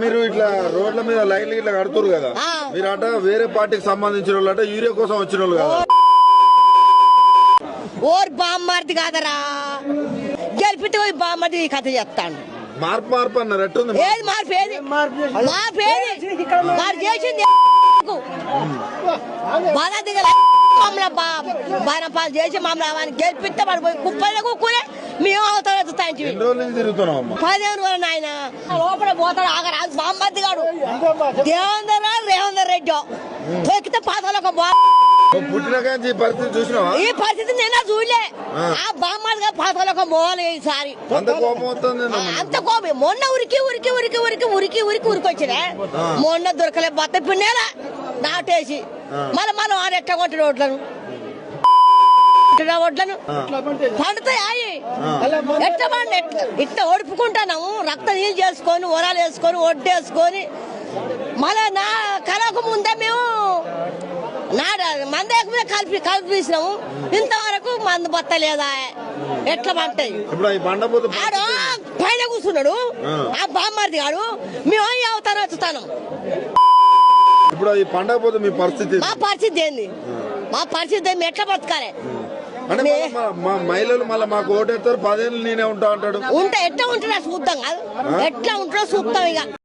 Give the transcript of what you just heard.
మీరు ఇట్లా రోడ్ల మీద లైన్లు ఇట్లా కడుతురు కదా. మీరు అట వేరే పార్టీకి సంబంధించిన వాళ్ళు అంటే యూరియా కోసం వచ్చిన వాళ్ళు కదా. ఓర్ బామ్మర్ది కాదరా. గెలిపితే పోయి బామ్మర్ది ఈ కథ చెప్తాను మార్పు మార్పు అన్నారు. ఎట్టుంది ఏది మార్పు ఏది? మార్పు ఏది? వారు చేసింది? బాధ దిగల. మమ్మల్ని బాణపాలు చేసి మమ్మల్ని గెలిపిస్తే వాడు పోయి కుప్పలు కూకునే మేము అవతల ఎత్తుతాంటి పదిహేను రోజులు నాయన. లోపల పోతాడు ఆగరాజు బామ్మర్ది గాడు. దేవేందర్ రావు రేవందర్ రెడ్డి. తొక్కితే పాతలో ఒక బా ఈ పరిస్థితి చూసినావా? ఈ పరిస్థితి నిన్న చూడలే. ఆ. బామ్మర్దిగా పాతలో ఒక మోవాలి ఈసారి. అంత కోపం అంత కోపం. మొన్న ఉరికి ఉరికి ఉరికి ఉరికి ఉరికి ఉరికి ఉరికి వచ్చిన మొన్న దొరకలే బత్త పిన్నేలా నాటేసి. మళ్ళీ మనం ఆడ ఎట్ట కొట్టిన పండుతాయి పండి? ఇట్ట ఓడిపుకుంటున్నాము రక్త నీళ్ళు చేసుకొని ఒరాలు వేసుకొని ఒడ్డేసుకొని. మళ్ళా నా కలకు ముందే మేము నాడ మందే మీద కలిపి కలిపిసినాము ఇంతవరకు మందు బత్తలేదా? ఎట్లా పంటాయి ఇప్పుడు ఈ బండపోత ఆడు పైన కూర్చున్నాడు. ఆ. బామ్మర్ది గాడు మేము అవుతానో వచ్చుతాను ఇప్పుడు ఈ పండగ పోతే మీ పరిస్థితి మా పరిస్థితి ఏంది? మా పరిస్థితి ఎట్లా బతకాలి? అంటే మా- మహిళలు మళ్ళీ మాకు ఓటేస్తారు పదేళ్ళు నేనే ఉంటా అంటాడు. ఉంటే ఎట్లా ఉంటుందో చూద్దాం కాదు? ఎట్లా ఉంటుందో చూద్దాం ఇక.